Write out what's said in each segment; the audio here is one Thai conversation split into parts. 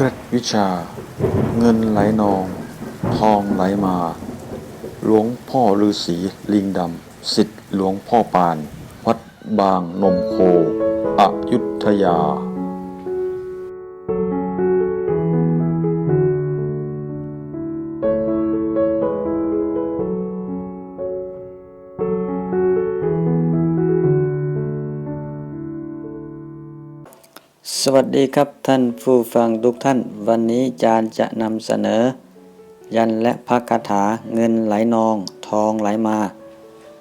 เคล็ดวิชา เงินไหลนอง ทองไหลมา หลวงพ่อฤาษีลิงดำสิทธิหลวงพ่อปาน วัดบางนมโค อยุธยา สวัสดีครับท่านผู้ฟังทุกท่าน วันนี้อาจารย์จะนำเสนอ ยันและพระคาถาเงินไหลนอง ทองไหลมา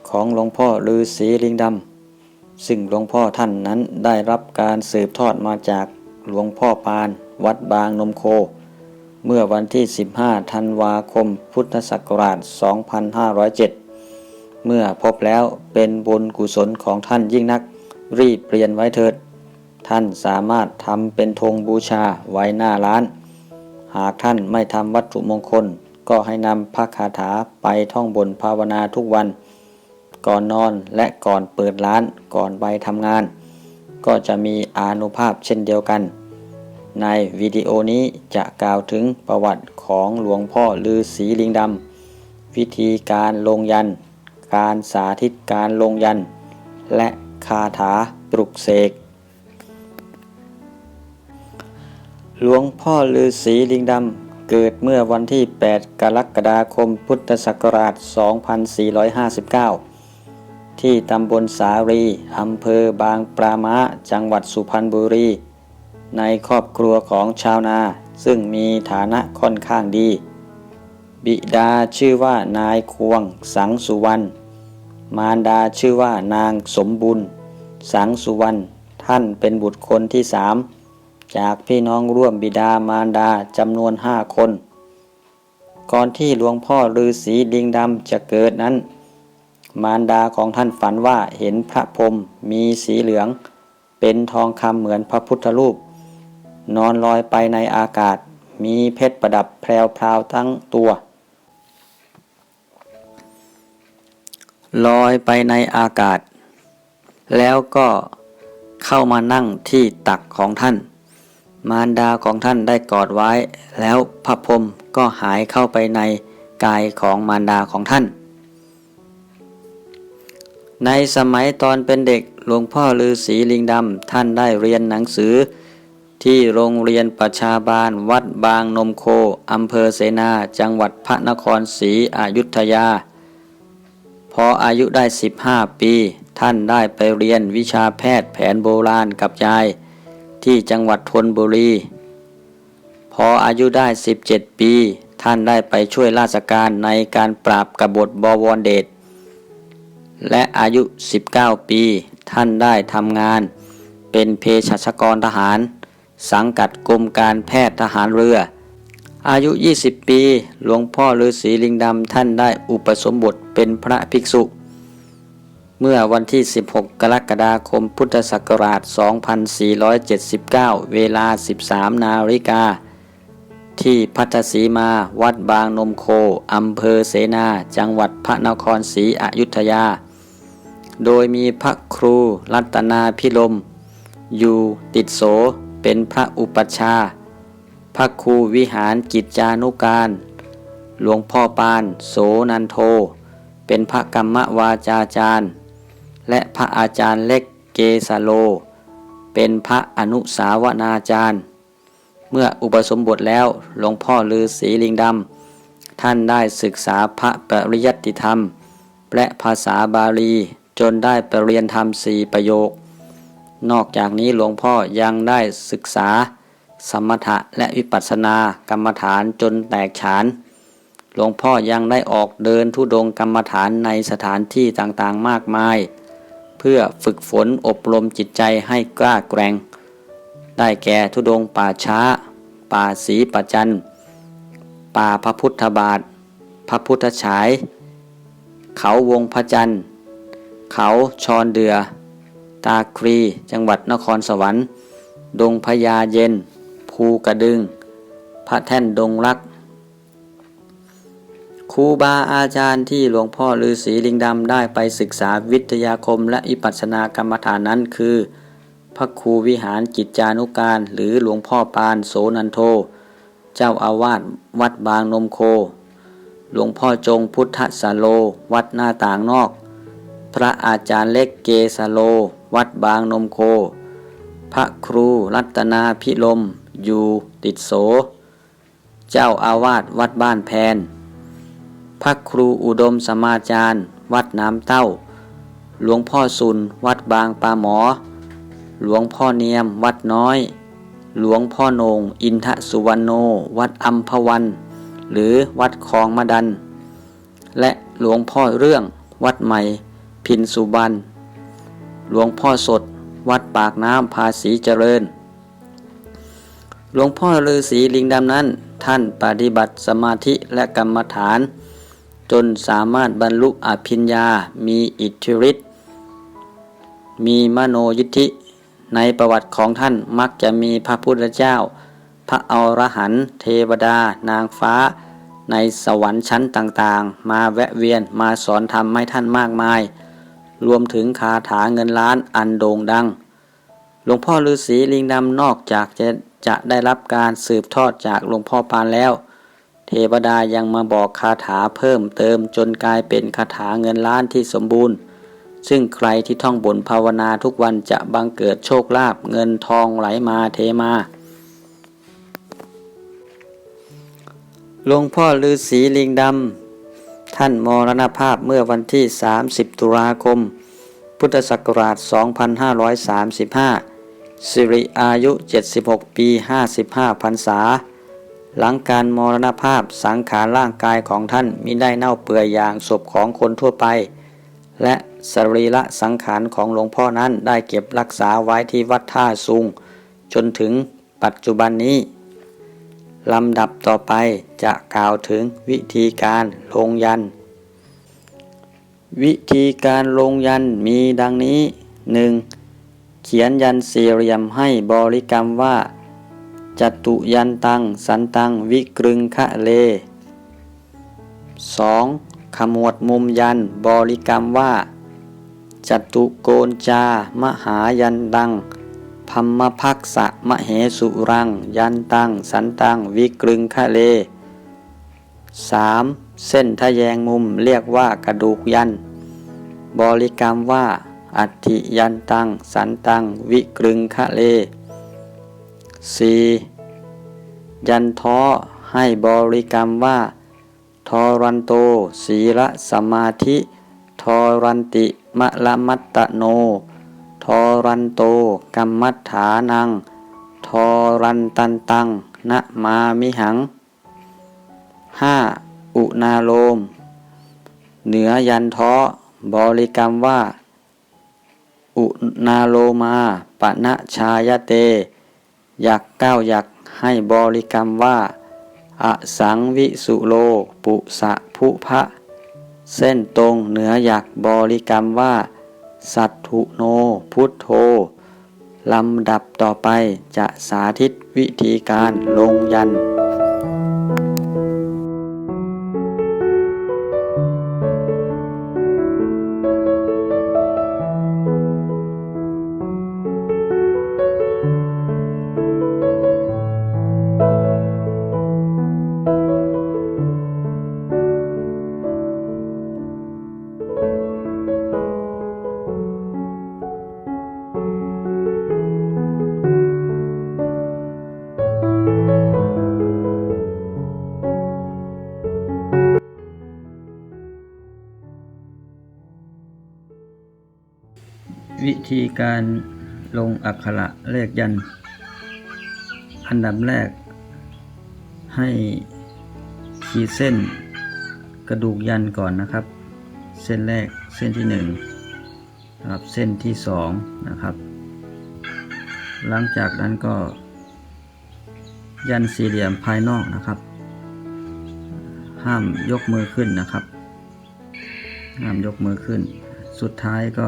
ของหลวงพ่อฤาษีลิงดำซึ่งหลวงพ่อท่านนั้นได้รับการสืบทอดมาจากหลวงพ่อปาน วัดบางนมโค เมื่อวันที่ 15 ธันวาคม พุทธศักราช 2507 เมื่อพบแล้วเป็นบุญกุศลของท่านยิ่งนัก รีบเปลี่ยนไว้เถิด ท่านสามารถทำเป็นธงบูชาไว้หน้าร้าน หากท่านไม่ทำวัตถุมงคล ก็ให้นำพระคาถาไปท่องบนภาวนาทุกวัน ก่อนนอนและก่อนเปิดร้านก่อนไปทำงาน ก็จะมีอานุภาพเช่นเดียวกัน ในวิดีโอนี้จะกล่าวถึงประวัติของหลวงพ่อฤาษีลิงดำวิธีการลงยัน การสาธิตการลงยัน และคาถาปลุกเสก หลวงพ่อฤาษีลิงดำ เกิดเมื่อวันที่ 8 กรกฎาคมพุทธศักราช 2459 ที่ตำบลสารีอำเภอบางปรามาจังหวัดสุพรรณบุรี ในครอบครัวของชาวนา ซึ่งมีฐานะค่อนข้างดี บิดาชื่อว่านายควง สังสุวรรณ มารดาชื่อว่านางสมบุญ สังสุวรรณ ท่านเป็นบุตรคนที่สาม จากพี่น้องร่วมบิดามารดาจำนวนห้าคน ก่อนที่หลวงพ่อฤาษีลิงดำจะเกิดนั้น มารดาของท่านฝันว่าเห็นพระพรมมีสีเหลือง เป็นทองคำเหมือนพระพุทธรูป นอนลอยไปในอากาศ มีเพชรประดับแพรวพราวทั้งตัวลอยไปในอากาศ แล้วก็เข้ามานั่งที่ตักของท่าน มารดาของท่านได้กอดไว้ แล้วพระพรมก็หายเข้าไปในกายของมารดาของท่าน ในสมัยตอนเป็นเด็กหลวงพ่อฤาษีลิงดำท่านได้เรียนหนังสือ ที่โรงเรียนประชาบาลวัดบางนมโคอำเภอเสนาจังหวัดพระนครศรีอยุธยา พออายุได้ 15 ปี ท่านได้ไปเรียนวิชาแพทย์แผนโบราณกับยาย ที่จังหวัดธนบุรี พออายุได้ 17 ปี ท่านได้ไปช่วยราชการในการปราบกบฏบวรเดชและอายุ 19 ปี ท่านได้ทำงาน เป็นเภสัชกรทหาร สังกัดกรมการแพทย์ทหารเรือ อายุ 20 ปี หลวงพ่อฤาษีลิงดำท่านได้อุปสมบทเป็นพระภิกษุ เมื่อวันที่ 16 กรกฎาคมพุทธศักราช 2479 เวลา 13 นาฬิกา ที่พัทสีมาวัดบางนมโค อำเภอเสนา จังหวัดพระนครศรีอยุธยา โดยมีพระครูรัตนาพิลม อยู่ติดโสเป็นพระอุปัชฌาย์พระครูวิหารกิจจานุการ หลวงพ่อปาน โสนันโท เป็นพระกรรมวาจาจารย์ และพระอาจารย์เล็กเกสโล เป็นพระอนุสาวนาจารย์ เมื่ออุปสมบทแล้วหลวงพ่อฤาษีลิงดำท่านได้ศึกษาพระปริยัติธรรม และภาษาบาลีจนได้ปเรียนธรรมสี่ประโยค นอกจากนี้หลวงพ่อยังได้ศึกษา สมถะและวิปัสสนากรรมฐานจนแตกฉาน หลวงพ่อยังได้ออกเดินทุดงกรรมฐานในสถานที่ต่างๆมากมาย เพื่อฝึกฝนอบรมจิตใจให้กล้าแกร่ง ได้แก่ทุดงป่าช้า ป่าสีประจัน ป่าพระพุทธบาท พระพุทธฉาย เขาวงพระจันทร์ เขาชอนเดือ ตาครี จังหวัดนครสวรรค์ ดงพญาเย็น ภูกระดึง พระแท่นดงรัก ครูบาอาจารย์ที่หลวงพ่อฤาษีลิงดำได้ไปศึกษาวิทยาคมและอิปัสนากรรมฐานนั้นคือ พระครูวิหารกิจจานุการ หรือหลวงพ่อปานโสนันโท เจ้าอาวาสวัดบางนมโค หลวงพ่อจงพุทธสโล วัดหน้าต่างนอก พระอาจารย์เล็กเกสโล วัดบางนมโค พระครูรัตนาพิลม อยู่ติดโส เจ้าอาวาสวัดบ้านแพน พระครูอุดมสมาจารย์ วัดน้ำเต้า หลวงพ่อสุน วัดบางปาหมอ หลวงพ่อเนียม วัดน้อย หลวงพ่อโหนง อินทสุวรรณโน วัดอัมพวัน หรือวัดคลองมะดัน และหลวงพ่อเรื่อง วัดใหม่ พินสุบันหลวงพ่อสด วัดปากน้ำภาษีเจริญ หลวงพ่อฤาษีลิงดำนั้น ท่านปฏิบัติสมาธิและกรรมฐาน จนสามารถบรรลุอภิญญา มีอิทธิฤทธิ์ มีมโนยิทธิ ในประวัติของท่านมักจะมีพระพุทธเจ้า พระอรหันต์เทวดา นางฟ้า ในสวรรค์ชั้นต่างๆ มาแวะเวียนมาสอนธรรมให้ท่านมากมาย รวมถึงคาถาเงินล้านอันโด่งดัง หลวงพ่อฤาษีลิงดำนอกจากจะจะได้รับการสืบทอดจากหลวงพ่อปานแล้ว เทวดายังมาบอกคาถาเพิ่มเติมจนกลายเป็นคาถาเงินล้านที่สมบูรณ์ ซึ่งใครที่ท่องบนภาวนาทุกวันจะบังเกิดโชคลาภเงินทองไหลมาเทมาหลวงพ่อฤาษีลิงดำ ท่านมรณภาพเมื่อวันที่ 30 ตุลาคม พุทธศักราช 2535 สิริอายุ 76 ปี 55พรรษา หลังการมรณภาพสังขารร่างกายของท่านมิได้เน่าเปื่อยอย่างศพของคนทั่วไป และสรีระสังขารของหลวงพ่อนั้นได้เก็บรักษาไว้ที่วัดท่าซุง จนถึงปัจจุบันนี้ลำดับต่อไปจะกล่าวถึงวิธีการลงยัน วิธีการลงยันมีดังนี้ 1. เขียนยันสี่เหลี่ยมให้บริกรรมว่า จตุยันตัง สันตัง วิกรึงคะเล 2. ขมวดมุมยันบริกรรมว่าจตุโกนจา มหายันตังพัมมพักษะมะเหสุรัง ยันตัง สันตัง วิกรึงคะเล 3. เส้นทะแยงมุมเรียกว่ากระดูกยัน บริกรรมว่า อัติยันตัง สันตัง วิกรึงคะเล 4. ยันท้อให้บริกรรมว่า ทอรันโต ศีละสมาธิ ทอรันติมะละมัตตโน ทอรันโตกัมมัฏฐานัง ทอรันตันตังนะมามิหัง 5. อุณาโลม เหนือยันท้อบริกรรมว่า อุณาโลมาปะนะชายเต อยากก้าวอยากให้บริกรรมว่า อสังวิสุโล ปุสะภุพะ เส้นตรงเหนืออยากบริกรรมว่า สัตถุโน พุทโธลำดับต่อไปจะสาธิตวิธีการลงยันต์ ธีการลงอักขระเลขยัน อันดับแรก ให้ขีดเส้นกระดูกยันก่อนนะครับ เส้นแรกเส้นที่หนึ่งนะครับเส้นที่สองนะครับ หลังจากนั้นก็ ยันสี่เหลี่ยมภายนอกนะครับ ห้ามยกมือขึ้นนะครับ ห้ามยกมือขึ้น สุดท้ายก็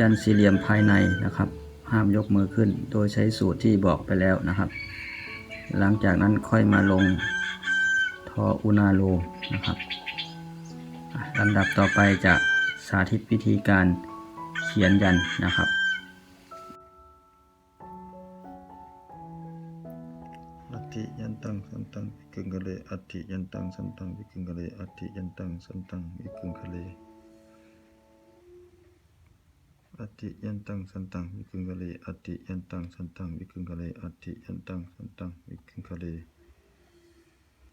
ยันสี่เหลี่ยมภายในนะครับ ห้ามยกมือขึ้น โดยใช้สูตรที่บอกไปแล้วนะครับ หลังจากนั้นค่อยมาลงทออุณาโลนะครับลำดับต่อไปจะสาธิตวิธีการเขียนยันนะครับอธิยันตังสันตังวิกึงกะเลอธิยันตังสันตังวิกึงกะเลอธิยันตังสันตังวิกึงกะเล อติยันตังสันตังวิกึงคะเลอติยันตังสันตังวิกึงคะเลอติยันตังสันตังวิกึงคะเล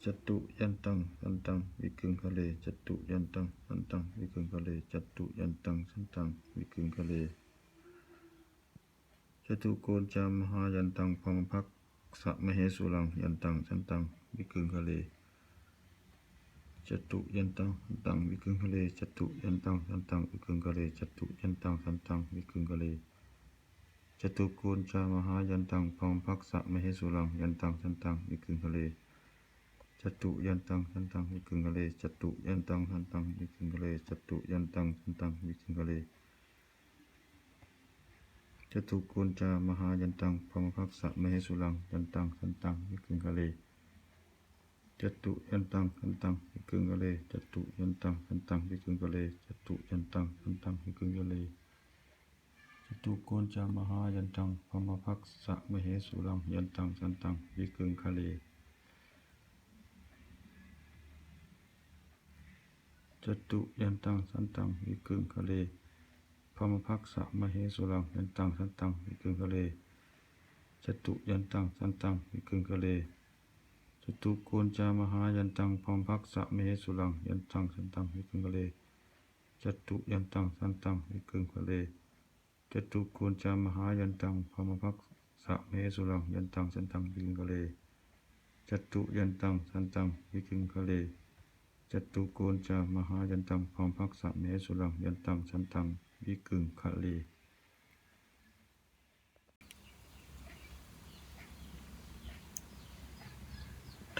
จตุยันตังสันตังวิกึงคะเลจตุยันตังสันตังวิกึงคะเลจตุยันตังสันตังวิกึงคะเลจตุโกนจามหายันตังพรหมพักสะมเหสุรังยันตังสันตังวิกึงคะเล จตุยันตังสันตังวิกึงคะเลจตุยันตังสันตังวิกึงคะเลจตุยันตังสันตังวิกึงคะเลจตุโกนจามหายันตังพรหมพักษะมเหสุรังยันตังสันตังวิกึงคะเลจตุยันตังสันตังวิกึงคะเลจตุยันตังสันตังวิกึงคะเลจตุยันตังสันตังวิกึงคะเลจตุโกนจามหายันตังพรหมพักษะมเหสุรังยันตังสันตังวิกึงคะเล จตุยันตังสันตังวิกึงคะเลจตุยันตังสันตังวิกึงคะเลจตุยันตังสันตังวิกึงคะเลจตุโกนจามหายันตังพมพักษะมเหสุรังยันตังสันตังวิกึงคะเลจตุยันตังสันตังวิกึงคะเลพมพักษะมเหสุรังยันตังสันตังวิกึงคะเลจตุยันตังสันตังวิกึงคะเล จตุโกนจามหายันตังพรหมพักษะเหสุรัง ยันตังสันตังวิกึงคะเลจตุยันตังสันตังวิกึงคะเลจตุโกนจามหายันตังพรหมพักษะเหสุรัง ยันตังสันตังวิกึงคะเลจตุยันตังสันตังวิกึงคะเลจตุโกนจามหายันตังพรหมพักษะเหสุรัง ยันตังสันตังวิกึงคะเล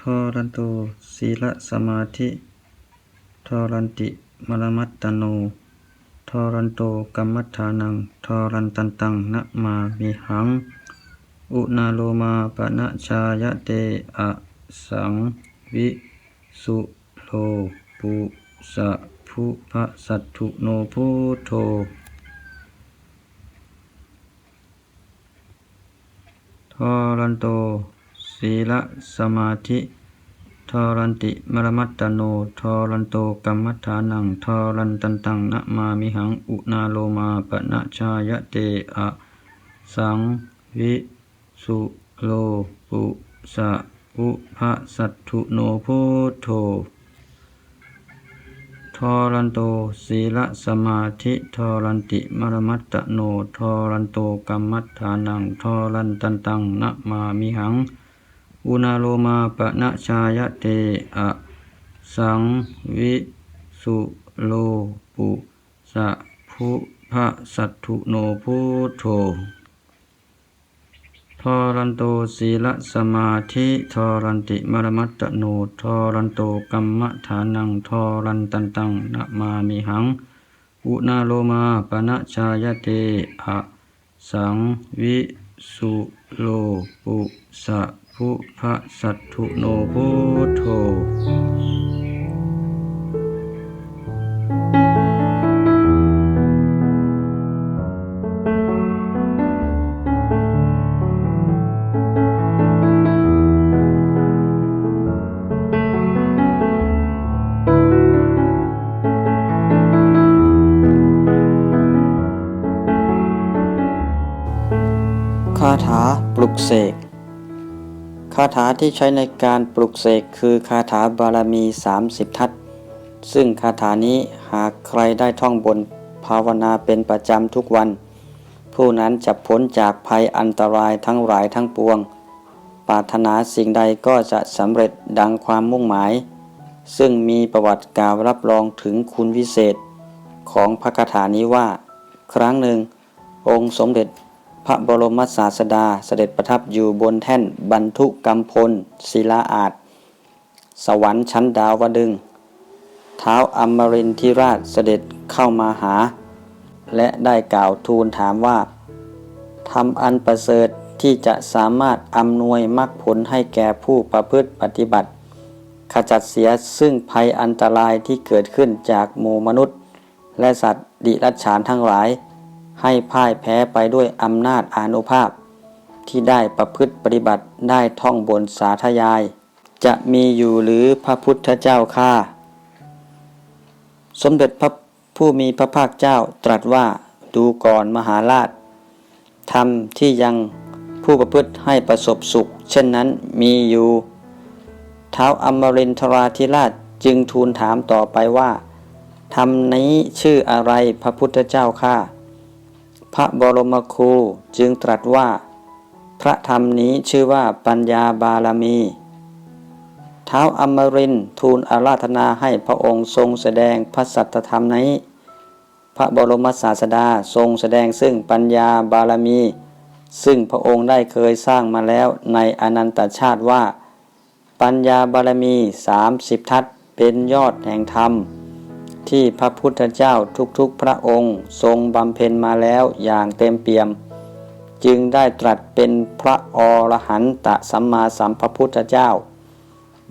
ทอรันโตศีลสมาธิทอรันติมรมัตตโนทอรันโตกัมมัฐานังทอรันตันตังนะมามิหัง อุนาโลมาปะนะชายะเตอะสังวิสุโลปุสะภุพะสัตถุโนพุโธทอรันโต ศีลสมาธิทอรันติมรมัตตโนทอรันโตกัมมัฏฐานังทอรันตันตังนะมามิหังอุนาโลมาปะนะชายะเตอะสังวิสุโลปุสะอุภะสัตถุโนพุทโธทอรันโตศีลสมาธิทอรันติมรมัตตโนทอรันโตกัมมัฏฐานังทอรันตันตังนะมามิหัง อุณาโลมาปะนะชายะเตอะสังวิสุโลปุสะภุพะสัตถุโนพุทโธทอรันโตศีลสมาธิทอรันติมรมัตตโนทอรันโตกัมมฐานังทอรันตันตังนะมามิหัง อุณาโลมาปนะชายเตอะสังวิสุโลปุสะ ภุพะสัตถุโนพุทโธคาถาปลุกเสก คาถาที่ใช้ในการปลุกเสกคือคาถาบารมี 30 ทัศซึ่งคาถานี้หากใครได้ท่องบนภาวนาเป็นประจำทุกวัน ผู้นั้นจะพ้นจากภัยอันตรายทั้งหลายทั้งปวง ปรารถนาสิ่งใดก็จะสำเร็จดังความมุ่งหมาย ซึ่งมีประวัติกล่าวรับรองถึงคุณวิเศษ ของพระคาถานี้ว่า ครั้งหนึ่ง องค์สมเด็จ พระบรมศาสดาเสด็จประทับอยู่บนแท่นบรรทุกกำพล ศิลาอาจ สวรรค์ชั้นดาวดึง เท้าอมรินทิราชเสด็จเข้ามาหา และได้กล่าวทูลถามว่าทำอันประเสริฐที่จะสามารถอำนวยมรรคผลให้แก่ผู้ประพฤติปฏิบัติ ขจัดเสียซึ่งภัยอันตรายที่เกิดขึ้นจากหมู่มนุษย์ และสัตว์ดิรัจฉานทั้งหลาย ให้พ่ายแพ้ไปด้วยอำนาจอานุภาพ ที่ได้ประพฤติปฏิบัติได้ท่องบนสาธยาย จะมีอยู่หรือพระพุทธเจ้าข้าสมเด็จพระผู้มีพระภาคเจ้าตรัสว่าดูก่อนมหาราชธรรมที่ยังผู้ประพฤติให้ประสบสุข เช่นนั้นมีอยู่ เท้าอมรินทราธิราชจึงทูลถามต่อไปว่าธรรมนี้ชื่ออะไรพระพุทธเจ้าข้า พระบรมครูจึงตรัสว่า พระธรรมนี้ชื่อว่าปัญญาบารมี เท้าอมรินทูลอาราธนาให้พระองค์ทรงแสดงพระสัตธรรมนี้ พระบรมศาสดาทรงแสดงซึ่งปัญญาบารมี ซึ่งพระองค์ได้เคยสร้างมาแล้วในอนันตชาติว่า ปัญญาบารมีสามสิบทัศเป็นยอดแห่งธรรม ที่พระพุทธเจ้าทุกๆพระองค์ ทรงบำเพ็ญมาแล้วอย่างเต็มเปี่ยม จึงได้ตรัสเป็นพระอรหันตสัมมาสัมพพุทธเจ้า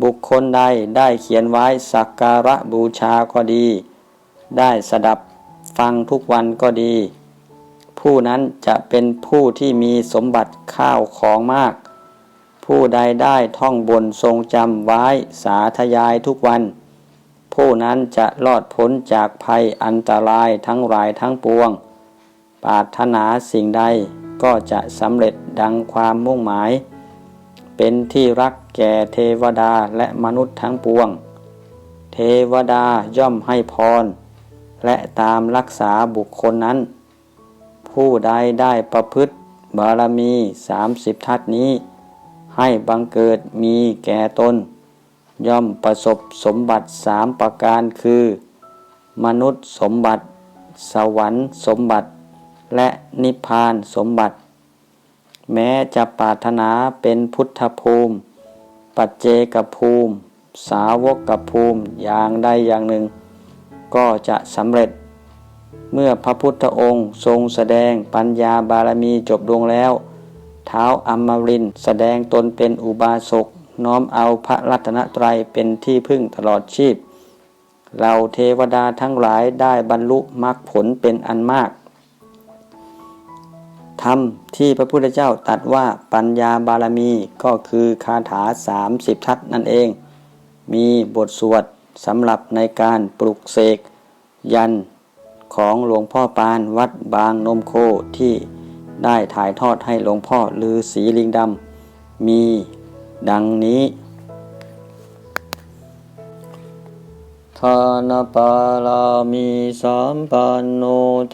บุคคลใดได้เขียนไว้สักการะบูชาก็ดี ได้สดับฟังทุกวันก็ดี ผู้นั้นจะเป็นผู้ที่มีสมบัติข้าวของมาก ผู้ใดได้ท่องบนทรงจำไว้สาธยายทุกวัน ผู้นั้นจะรอดพ้นจากภัยอันตรายทั้งหลายทั้งปวง ปรารถนาสิ่งใดก็จะสำเร็จดังความมุ่งหมาย เป็นที่รักแก่เทวดาและมนุษย์ทั้งปวง เทวดาย่อมให้พร และตามรักษาบุคคลนั้น ผู้ใดได้ประพฤติบารมีสามสิบทัศนี้ ให้บังเกิดมีแก่ตน ย่อมประสบสมบัติสามประการคือ มนุษย์สมบัติ สวรรค์สมบัติ และนิพพานสมบัติ แม้จะปรารถนาเป็นพุทธภูมิ ปัจเจกภูมิ สาวกภูมิอย่างใดอย่างหนึ่ง ก็จะสำเร็จ เมื่อพระพุทธองค์ทรงแสดงปัญญาบารมีจบลงแล้ว เท้าอมรินแสดงตนเป็นอุบาสก น้อมเอาพระรัตนตรัยเป็นที่พึ่งตลอดชีพ เราเทวดาทั้งหลายได้บรรลุมรรคผลเป็นอันมากธรรมที่พระพุทธเจ้าตรัสว่าปัญญาบารมีก็คือคาถาสามสิบทัศนั่นเอง มีบทสวดสำหรับในการปลุกเสก ยันของหลวงพ่อปานวัดบางนมโคที่ได้ถ่ายทอดให้หลวงพ่อลือสีลิงดำมี ดังนี้ทานปาลามีสามปันโน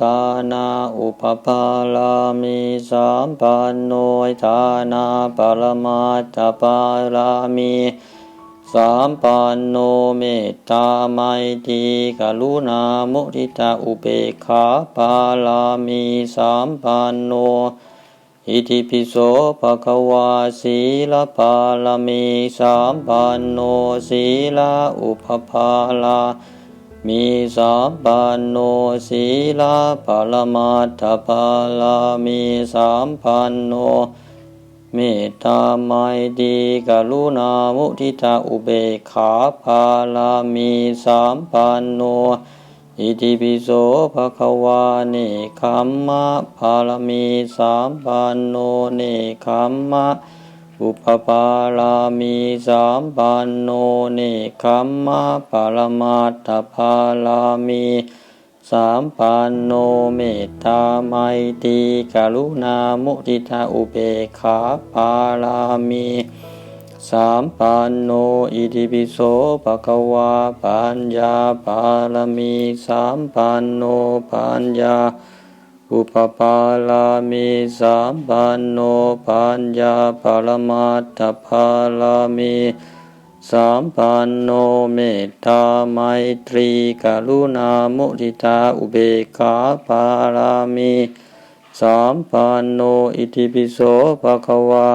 ทานาอุปปาลามีสามปันโนทานาปรมาตปาลามีสามปันโนเมตตาไมตรีกรุณามุทิตาอุเบกขาปาลามีสามปันโน อิติปิโสภะคะวาสีลปาลมีสามปันโนสีลาอุปปาลา มีสามปันโนสีลาปรมาตถปาลามีสามปันโนเมตตาไมตรีกรุณามุทิตาอุเบกขาภาลามีสามปันโน อิติปิโสภะคะวาเนคัมมะภาลามีสามปันโนเนคัมมะอุปปาลามีสามปันโนเนคัมมะปรมาตถภาลามีสามปันโนเมตตาไมตีกรุณามุทิตาอุเบขาภาลามี สามปันโนอิติปิโสภะคะวาปัญญาปารมีสามปันโนปัญญา อุปปาลามีสามปันโนปัญญาปรมาตถภาลามีสามปันโนเมตตาไมตรีกรุณามุทิตาอุเบกขาปาลามีสามปันโนอิติปิโสภะคะวา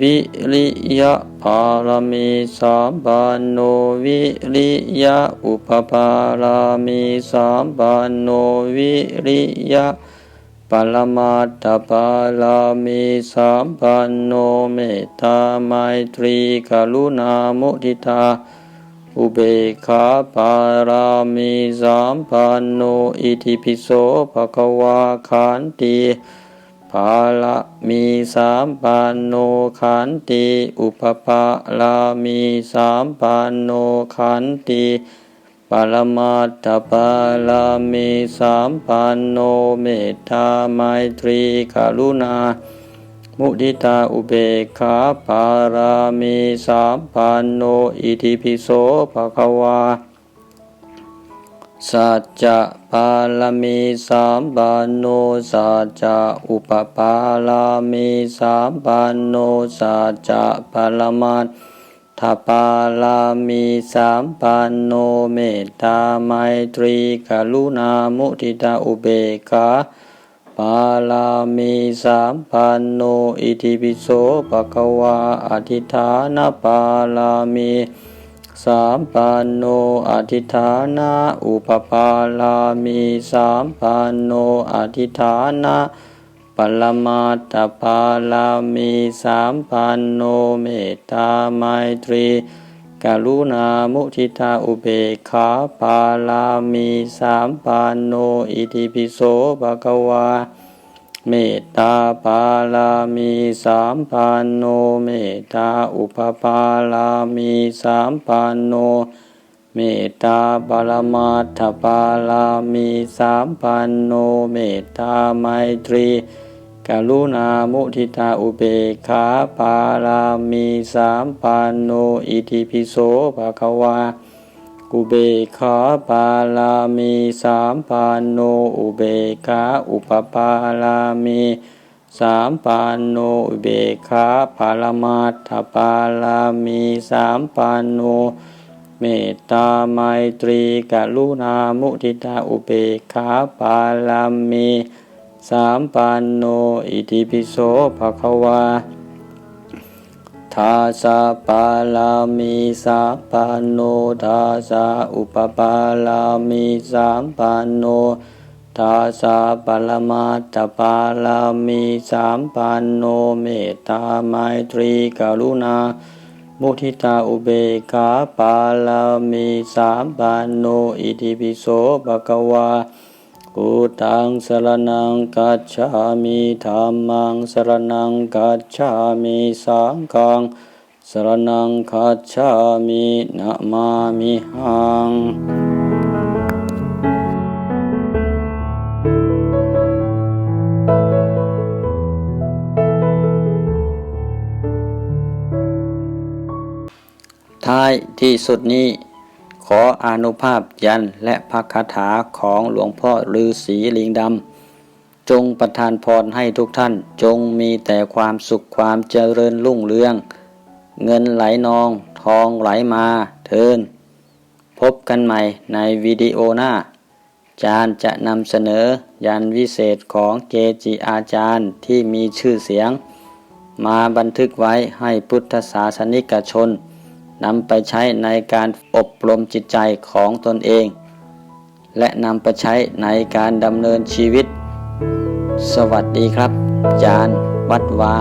วิริยะภาลามีสามปันโนวิริยะอุปปาลามีสามปันโนวิริยะปรมาตถปาลามีสามปันโนเมตตาไมตรีกรุณามุทิตา อุเบกขาปารามีสามปันโนอิติปิโสภะควาขันติ ภาละมีสามปันโนขันติ อุปปาลามีสามปันโนขันติปรมาตถปาลามีสามปันโนเมตตาไมตรีกรุณา มุทิตาอุเบกขาปารามีสามปันโนอิติปิโสภคะวา สัจจะปาลมีสามปานโนสัจจะอุปปาลามีสามปานโนสัจจะปรมัตถปาลามีสามปานโนเมตตาไมตรีกรุณามุทิตาอุเบกขาปาลามีสามปานโนอิติปิโสภะคะวาอธิฐานปาลามี สามปันโนอธิฐานะอุปปาลามีสามปันโนอธิฐานะปรมาตปาลามีสามปันโนเมตตาไมตรีกรุณามุทิตาอุเบกขาปาลามีสามปันโนอิติปิโสภะคะวา เมตตาปาลามีสามปันโน เมตตาอุปปาลามีสามปันโน เมตตาปรมาตถปาลามีสามปันโน เมตตาไมตรีกรุณามุทิตาอุเบกขาปาลามีสามปันโน อิติปิโสภะคะวา อุเบกขาปาลามีสามปานโนอุเบขาอุปปาลามีสามปานโนอุเบขาปารมาตถปาลามีสามปานโนเมตตาไมตรีกรุณามุทิตาอุเบขาปาลามีสามปานโนอิติปิโสภะคะวาาสาปาลามีสามปานโนทาสาอุปปาลามีสามปานโนทาสาปรมาตปาลามีสามปานโนเมตตาไมตรีกรุณา มุทิตาอุเบกขาปาลามีสามปานโนอิติปิโสภะคะวา พุทธังสรนังกัจฉามิธัมมังสรนังกัจฉามิสังฆังสรนังกัจฉามินะมามิหังท้ายที่สุดนี้ ขออนุภาพยันและพระคาถาของหลวงพ่อฤาษีลิงดำ จงประทานพรให้ทุกท่านจงมีแต่ความสุขความเจริญรุ่งเรือง เงินไหลนอง ทองไหลมาเทิน พบกันใหม่ในวิดีโอหน้า จารย์จะนำเสนอยันวิเศษของเกจิอาจารย์ที่มีชื่อเสียง มาบันทึกไว้ให้พุทธศาสนิกชน นำไปใช้ในการอบรมจิตใจของตนเอง และนำไปใช้ในการดำเนินชีวิต สวัสดีครับ จานวัดวา